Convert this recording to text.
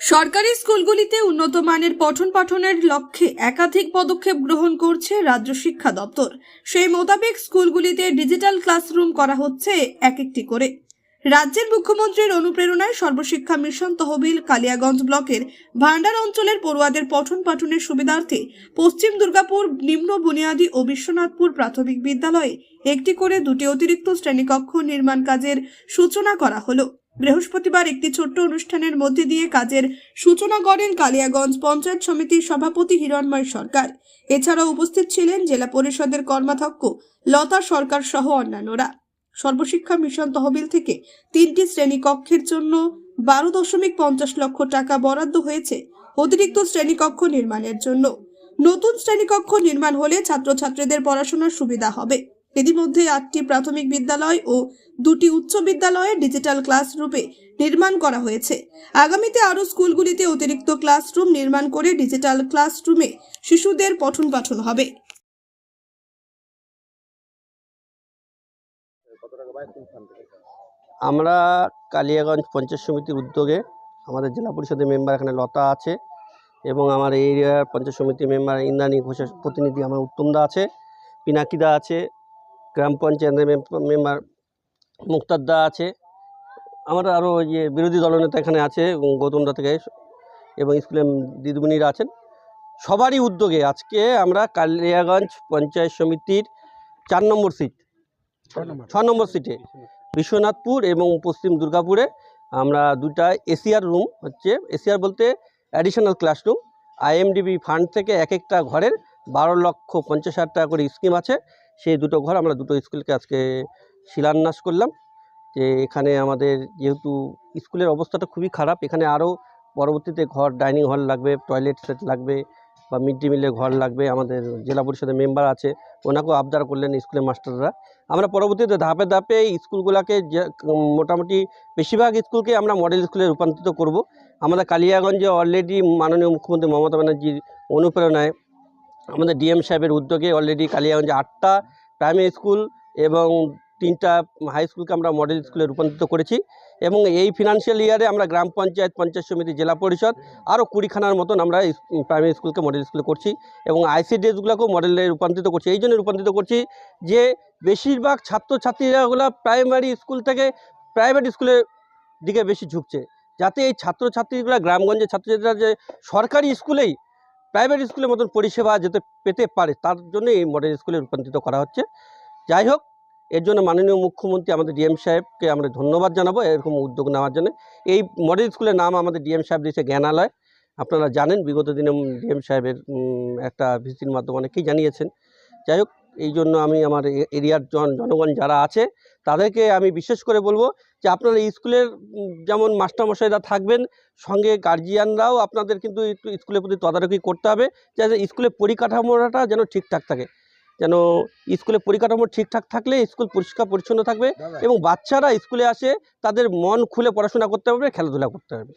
সরকারি স্কুলগুলিতে উন্নত মানের পঠন পাঠনের লক্ষ্যে একাধিক পদক্ষেপ গ্রহণ করছে রাজ্য শিক্ষা দপ্তর। সেই মোতাবেক স্কুলগুলিতে ডিজিটাল ক্লাসরুম করা হচ্ছে এক একটি করে। রাজ্যের মুখ্যমন্ত্রীর অনুপ্রেরণায় সর্বশিক্ষা মিশন তহবিল কালিয়াগঞ্জ ব্লকের ভান্ডার অঞ্চলের পড়ুয়াদের পঠন পাঠনের সুবিধার্থে পশ্চিম দুর্গাপুর, নিম্ন বুনিয়াদী ও বিশ্বনাথপুর প্রাথমিক বিদ্যালয়ে একটি করে দুটি অতিরিক্ত শ্রেণীকক্ষ নির্মাণ কাজের সূচনা করা হলো। বৃহস্পতিবার একটি ছোট্ট অনুষ্ঠানের মধ্যে দিয়ে কাজের সূচনা করেন কালিয়াগঞ্জ পঞ্চায়েত সমিতির সভাপতি হিরণময় সরকার। এছাড়াও উপস্থিত ছিলেন জেলা পরিষদের কর্মাধ্যক্ষ লতা সরকার সহ অন্যান্যরা। সর্বশিক্ষা মিশন তহবিল থেকে তিনটি শ্রেণীকক্ষের জন্য বারো দশমিক পঞ্চাশ লক্ষ টাকা বরাদ্দ হয়েছে অতিরিক্ত শ্রেণীকক্ষ নির্মাণের জন্য। নতুন শ্রেণীকক্ষ নির্মাণ হলে ছাত্রছাত্রীদের পড়াশোনার সুবিধা হবে। ইতিমধ্যে আটটি প্রাথমিক বিদ্যালয় ও দুটি উচ্চ বিদ্যালয়ে ডিজিটাল ক্লাসরুমে নির্মাণ করা হয়েছে। আগামীতে আরও স্কুলগুলিতে অতিরিক্ত ক্লাসরুম নির্মাণ করে ডিজিটাল ক্লাসরুমে শিশুদের পঠন পাঠন হবে। আমরা কালিয়াগঞ্জ পঞ্চায়েত সমিতির উদ্যোগে আমাদের জেলা পরিষদের মেম্বার এখানে লতা আছে এবং আমার এরিয়ার পঞ্চায়েত সমিতির মেম্বার ইন্দ্রাণী ঘোষের প্রতিনিধি আমার উত্তমদা আছে, পিনাকিদা আছে গ্রাম পঞ্চায়েতের মেম- মেম্বার মুক্তারদা আছে। আমরা আরও ওই যে বিরোধী দলনেতা এখানে আছে গৌতমদা থেকে এবং স্কুলের দিদিমণিরা আছেন। সবারই উদ্যোগে আজকে আমরা কালিয়াগঞ্জ পঞ্চায়েত সমিতির চার নম্বর সিট ছ নম্বর। সিটে বিশ্বনাথপুর এবং পশ্চিম দুর্গাপুরে আমরা দুটা এসিআর রুম হচ্ছে এসিআর বলতে অ্যাডিশনাল ক্লাসরুম আইএমডিবি ফান্ড থেকে এক একটা ঘরের বারো লক্ষ পঞ্চাশ হাজার টাকা করে স্কিম আছে। সেই দুটো ঘর আমরা দুটো স্কুলকে আজকে শিলান্যাস করলাম। যে এখানে আমাদের যেহেতু স্কুলের অবস্থাটা খুবই খারাপ, এখানে আরও পরবর্তীতে ঘর, ডাইনিং হল লাগবে, টয়লেট সেট লাগবে বা মিড ডে মিলের ঘর লাগবে, আমাদের জেলা পরিষদের মেম্বার আছে, ওনাকেও আবদার করলেন স্কুলের মাস্টাররা। আমরা পরবর্তীতে ধাপে ধাপে স্কুলগুলোকে যে মোটামুটি বেশিরভাগ স্কুলকে আমরা মডেল স্কুলে রূপান্তরিত করব। আমাদের কালিয়াগঞ্জে অলরেডি মাননীয় মুখ্যমন্ত্রী মমতা ব্যানার্জির অনুপ্রেরণায় আমাদের ডিএম সাহেবের উদ্যোগে অলরেডি কালিয়াগঞ্জে আটটা প্রাইমারি স্কুল এবং তিনটা হাই স্কুলকে আমরা মডেল স্কুলে রূপান্তরিত করেছি এবং এই ফিনান্সিয়াল ইয়ারে আমরা গ্রাম পঞ্চায়েত পঞ্চায়েত সমিতি, জেলা পরিষদ আরও কুড়িখানার মতন আমরা প্রাইমারি স্কুলকে মডেল স্কুলে করছি এবং আইসিডিএসগুলোকেও মডেলে রূপান্তরিত করছি। এই জন্য রূপান্তরিত করছি যে বেশিরভাগ ছাত্রছাত্রীরাগুলো প্রাইমারি স্কুল থেকে প্রাইভেট স্কুলের দিকে বেশি ঝুঁকছে। যাতে এই ছাত্রছাত্রীগুলো, গ্রামগঞ্জের ছাত্রছাত্রীরা যে সরকারি স্কুলেই প্রাইভেট স্কুলের মতন পরিষেবা যেতে পেতে পারে, তার জন্য এই মডেল স্কুলে রূপান্তরিত করা হচ্ছে। যাই হোক, এর জন্য মাননীয় মুখ্যমন্ত্রী আমাদের ডিএম সাহেবকে আমরা ধন্যবাদ জানাব এরকম উদ্যোগ নেওয়ার জন্য। এই মডেল স্কুলের নাম আমাদের ডিএম সাহেব দিয়েছে জ্ঞানালয়। আপনারা জানেন, বিগত দিনে ডিএম সাহেবের একটা ভিসির মাধ্যমে অনেকেই জানিয়েছেন। যাই হোক, এই জন্য আমি আমার এরিয়ার জন, জনগণ যারা আছে, তাদেরকে আমি বিশেষ করে বলব যে আপনারা স্কুলের যেমন মাস্টারমশাইরা থাকবেন সঙ্গে গার্জিয়ানরাও আপনাদের কিন্তু একটু স্কুলের প্রতি তদারকি করতে হবে যাতে স্কুলের পরিকাঠামোটা যেন ঠিকঠাক থাকে। যেন স্কুলের পরিকাঠামো ঠিকঠাক থাকলে স্কুল পরিষ্কার পরিচ্ছন্ন থাকবে এবং বাচ্চারা স্কুলে আসে তাদের মন খুলে পড়াশোনা করতে পারবে খেলাধুলা করতে পারবে।